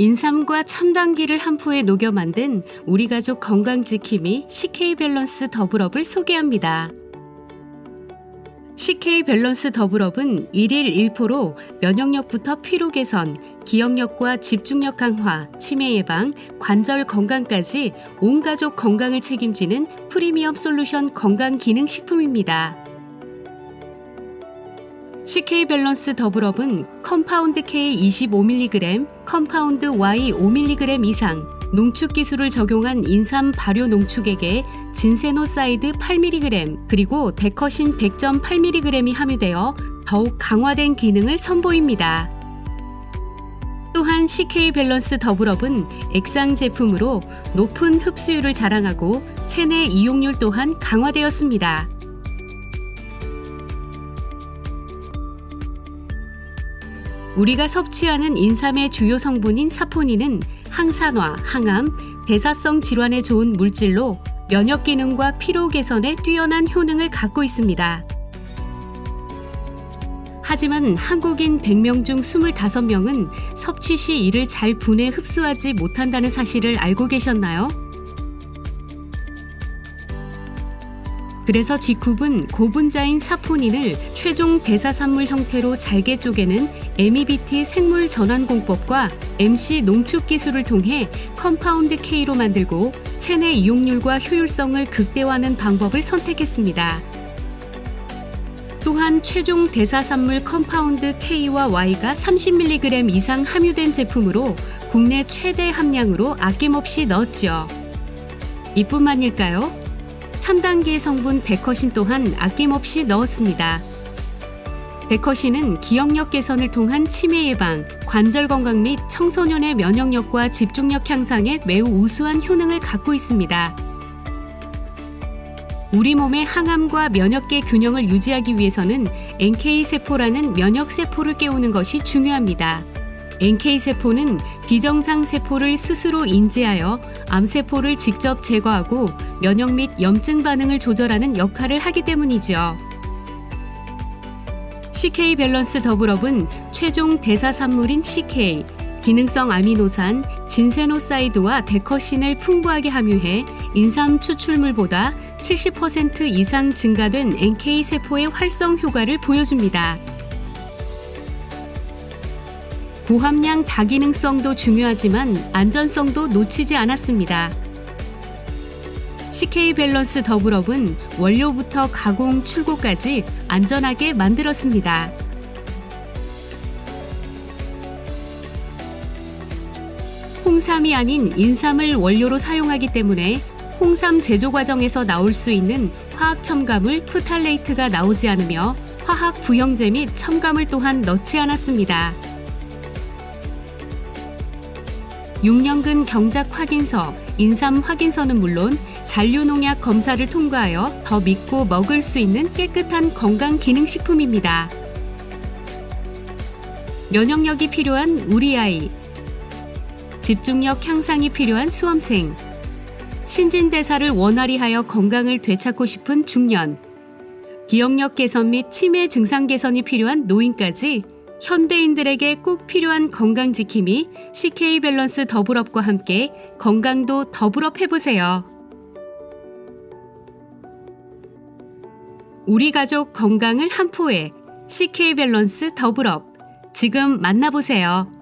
인삼과 첨단기를 한 포에 녹여 만든 우리 가족 건강 지킴이 CK 밸런스 더블업을 소개합니다. CK 밸런스 더블업은 1일 1포로 면역력부터 피로 개선, 기억력과 집중력 강화, 치매 예방, 관절 건강까지 온 가족 건강을 책임지는 프리미엄 솔루션 건강 기능 식품입니다. CK 밸런스 더블업은 컴파운드 K 25mg, 컴파운드 Y 5mg 이상, 농축 기술을 적용한 인삼 발효 농축액에 진세노사이드 8mg 그리고 데커신 100.8mg이 함유되어 더욱 강화된 기능을 선보입니다. 또한 CK 밸런스 더블업은 액상 제품으로 높은 흡수율을 자랑하고 체내 이용률 또한 강화되었습니다. 우리가 섭취하는 인삼의 주요 성분인 사포닌은 항산화, 항암, 대사성 질환에 좋은 물질로 면역 기능과 피로 개선에 뛰어난 효능을 갖고 있습니다. 하지만 한국인 100명 중 25명은 섭취 시 이를 잘 분해 흡수하지 못한다는 사실을 알고 계셨나요? 그래서 지쿱은 고분자인 사포닌을 최종 대사산물 형태로 잘게 쪼개는 MEBT 생물 전환 공법과 MC 농축 기술을 통해 컴파운드 K로 만들고 체내 이용률과 효율성을 극대화하는 방법을 선택했습니다. 또한 최종 대사산물 컴파운드 K와 Y가 30mg 이상 함유된 제품으로 국내 최대 함량으로 아낌없이 넣었죠. 이뿐만일까요? 첨단기의 성분 데커신 또한 아낌없이 넣었습니다. 데커신은 기억력 개선을 통한 치매 예방, 관절 건강 및 청소년의 면역력과 집중력 향상에 매우 우수한 효능을 갖고 있습니다. 우리 몸의 항암과 면역계 균형을 유지하기 위해서는 NK 세포라는 면역 세포를 깨우는 것이 중요합니다. NK 세포는 비정상 세포를 스스로 인지하여 암 세포를 직접 제거하고 면역 및 염증 반응을 조절하는 역할을 하기 때문이지요. CK 밸런스 더블업은 최종 대사산물인 CK, 기능성 아미노산, 진세노사이드와 데커신을 풍부하게 함유해 인삼 추출물보다 70% 이상 증가된 NK 세포의 활성 효과를 보여줍니다. 고함량 다기능성도 중요하지만 안전성도 놓치지 않았습니다. CK 밸런스 더블업은 원료부터 가공, 출고까지 안전하게 만들었습니다. 홍삼이 아닌 인삼을 원료로 사용하기 때문에 홍삼 제조 과정에서 나올 수 있는 화학 첨가물 프탈레이트가 나오지 않으며 화학 부형제 및 첨가물 또한 넣지 않았습니다. 6년근 경작 확인서, 인삼 확인서는 물론 잔류농약 검사를 통과하여 더 믿고 먹을 수 있는 깨끗한 건강 기능식품입니다. 면역력이 필요한 우리 아이, 집중력 향상이 필요한 수험생, 신진대사를 원활히 하여 건강을 되찾고 싶은 중년, 기억력 개선 및 치매 증상 개선이 필요한 노인까지 현대인들에게 꼭 필요한 건강 지킴이 CK 밸런스 더블업과 함께 건강도 더블업 해보세요. 우리 가족 건강을 한 포에 CK 밸런스 더블업 지금 만나보세요.